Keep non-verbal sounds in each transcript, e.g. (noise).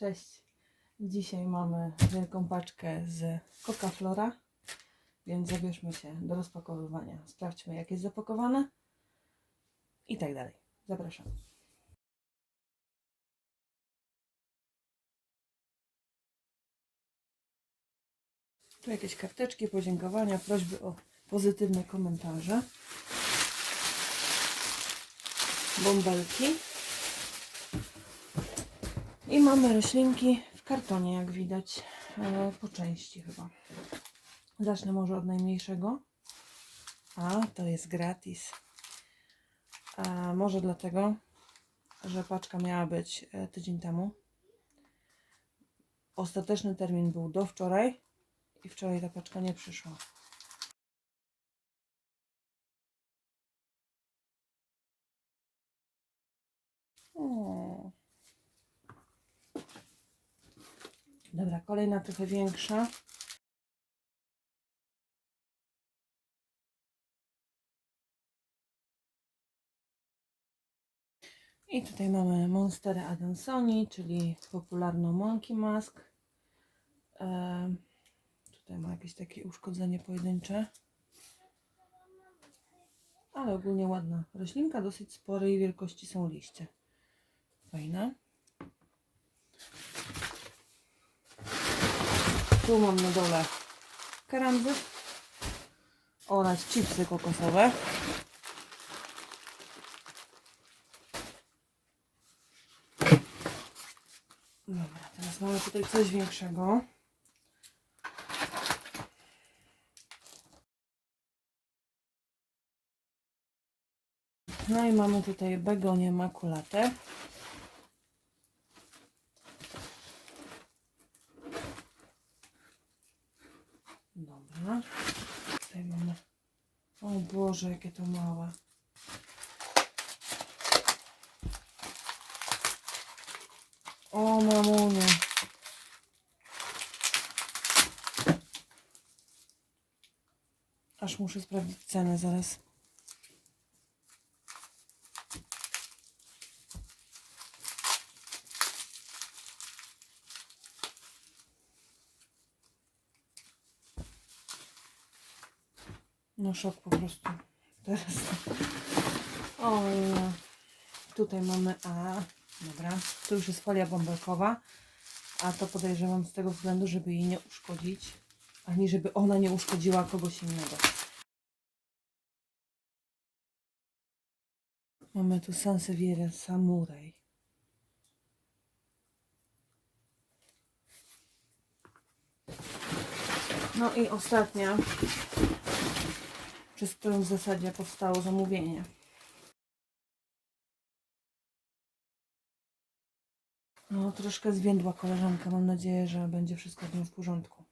Cześć. Dzisiaj mamy wielką paczkę z Coca Flora, więc zabierzmy się do rozpakowywania. Sprawdźmy, jak jest zapakowane i tak dalej. Zapraszam. Tu jakieś karteczki, podziękowania, prośby o pozytywne komentarze. Bąbelki. I mamy roślinki w kartonie, jak widać, e, po części chyba. Zacznę może od najmniejszego. A, to jest gratis. A, może dlatego, że paczka miała być e, tydzień temu. Ostateczny termin był do wczoraj i wczoraj ta paczka nie przyszła. O. Dobra, kolejna trochę większa. I tutaj mamy Monsterę Adansoni, czyli popularną Monkey Mask. Em, tutaj ma jakieś takie uszkodzenie pojedyncze. Ale ogólnie ładna roślinka, dosyć sporej wielkości są liście. Fajna. Tu mam na dole karamby oraz chipsy kokosowe. Dobra, teraz mamy tutaj coś większego. No i mamy tutaj begonię makulatę. Dobra. Tutaj mamy. O Boże, jakie to małe. O mamunie. Aż muszę sprawdzić cenę zaraz. No szok po prostu. Teraz. O, ja. tutaj mamy A. Dobra, tu już jest folia bąbelkowa. A to podejrzewam z tego względu, żeby jej nie uszkodzić, ani żeby ona nie uszkodziła kogoś innego. Mamy tu Sansevieria Samurai. No i ostatnia przez którą w zasadzie powstało zamówienie. No, troszkę zwiędła koleżanka. Mam nadzieję, że będzie wszystko z nią w porządku.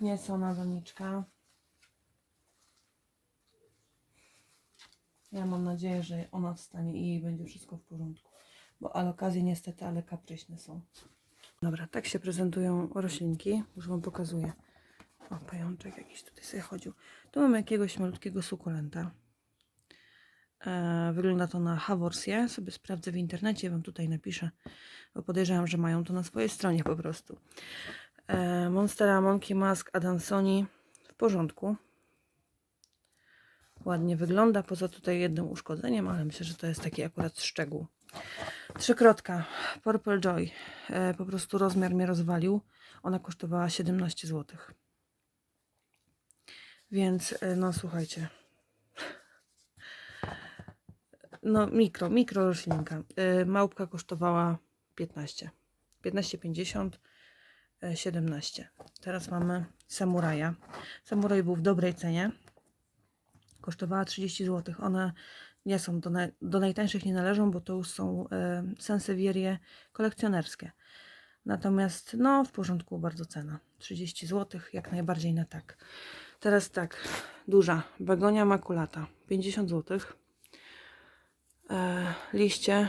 Niesona doniczka. Ja mam nadzieję, że ona wstanie i jej będzie wszystko w porządku. Bo ale okazje niestety, ale kapryśne są. Dobra, tak się prezentują roślinki. Już Wam pokazuję. O, pajączek jakiś tutaj sobie chodził. Tu mamy jakiegoś malutkiego sukulenta. E, wygląda to na Haworsie. Sobie sprawdzę w internecie, Wam tutaj napiszę. Bo podejrzewam, że mają to na swojej stronie po prostu. E, Monstera Monkey Mask Adansoni w porządku. Ładnie wygląda, poza tutaj jednym uszkodzeniem, ale myślę, że to jest taki akurat szczegół. Trzykrotka Purple Joy. E, po prostu rozmiar mnie rozwalił. Ona kosztowała 17 zł. Więc, e, no słuchajcie. No mikro, mikro roślinka. Małpka kosztowała 15. 15,50. E, 17. Teraz mamy samuraja. Samuraj był w dobrej cenie. Kosztowała 30 zł. One nie są do, naj, do najtańszych nie należą, bo to już są e, sensewierie kolekcjonerskie. Natomiast no w porządku bardzo cena. 30 zł, jak najbardziej na tak. Teraz tak, duża begonia makulata 50 zł. e, liście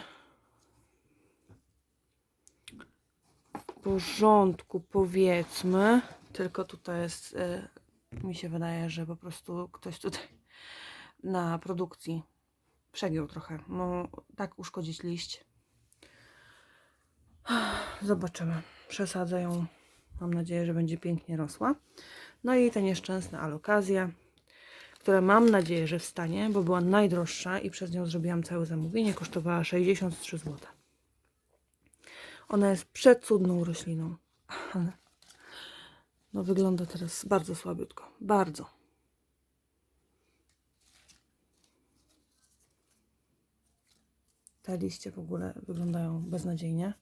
porządku, powiedzmy. Tylko tutaj jest, e, mi się wydaje, że po prostu ktoś tutaj na produkcji przegiął trochę. No, tak uszkodzić liść. (sighs) Zobaczymy. Przesadzę ją. Mam nadzieję, że będzie pięknie rosła. No i ta nieszczęsna alokazja, która mam nadzieję, że wstanie, bo była najdroższa i przez nią zrobiłam całe zamówienie. Kosztowała 63 zł. Ona jest przecudną rośliną, ale no wygląda teraz bardzo słabiutko. Bardzo. Te liście w ogóle wyglądają beznadziejnie.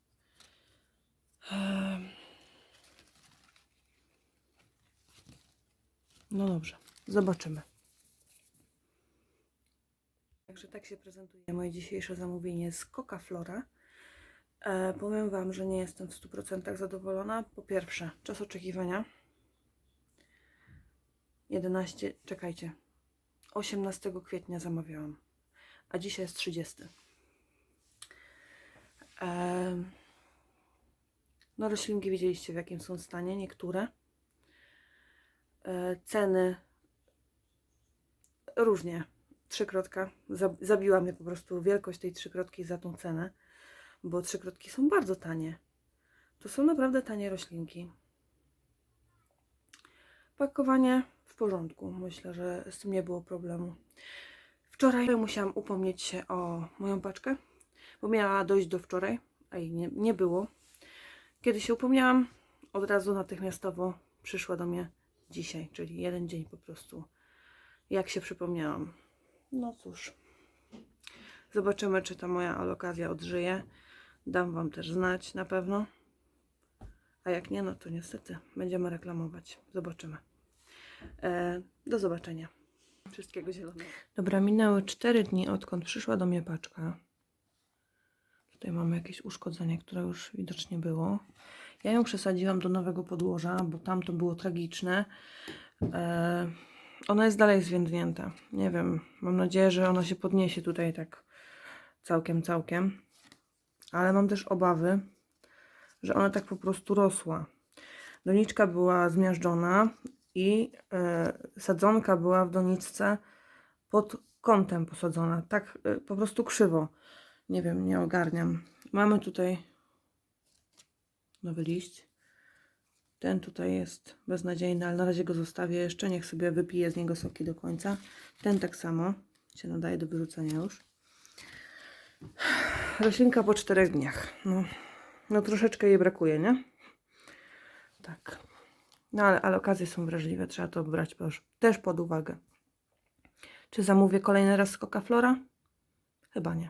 No dobrze, zobaczymy. Także tak się prezentuje moje dzisiejsze zamówienie z Coca Flora. E, powiem Wam, że nie jestem w 100% zadowolona. Po pierwsze, czas oczekiwania 11, czekajcie, 18 kwietnia zamawiałam, a dzisiaj jest 30. Em, no roślinki widzieliście w jakim są stanie, niektóre. E, ceny różnie. Trzykrotka. Za- Zabiła mnie po prostu wielkość tej trzykrotki za tą cenę, bo trzykrotki są bardzo tanie. To są naprawdę tanie roślinki. Pakowanie w porządku. Myślę, że z tym nie było problemu. Wczoraj musiałam upomnieć się o moją paczkę, bo miała dojść do wczoraj, a jej nie, nie było. Kiedy się upomniałam, od razu natychmiastowo przyszła do mnie dzisiaj, czyli jeden dzień po prostu, jak się przypomniałam. No cóż, zobaczymy, czy ta moja alokazja odżyje. Dam Wam też znać na pewno. A jak nie, no to niestety będziemy reklamować. Zobaczymy. E, do zobaczenia. Wszystkiego zielonego. Dobra, minęły 4 dni, odkąd przyszła do mnie paczka. Tutaj mamy jakieś uszkodzenie, które już widocznie było. Ja ją przesadziłam do nowego podłoża, bo tam to było tragiczne. E, ona jest dalej zwiędnięta. Nie wiem, mam nadzieję, że ona się podniesie tutaj tak całkiem, całkiem. Ale mam też obawy, że ona tak po prostu rosła. Doniczka była zmiażdżona i e, sadzonka była w doniczce pod kątem posadzona. Tak e, po prostu krzywo. Nie wiem, nie ogarniam. Mamy tutaj nowy liść. Ten tutaj jest beznadziejny, ale na razie go zostawię jeszcze. Niech sobie wypije z niego soki do końca. Ten tak samo się nadaje do wyrzucenia już. Roślinka po czterech dniach. No, no troszeczkę jej brakuje, nie? Tak. No ale, ale okazje są wrażliwe, trzeba to brać też- pod uwagę. Czy zamówię kolejny raz z Coca Flora? Chyba nie.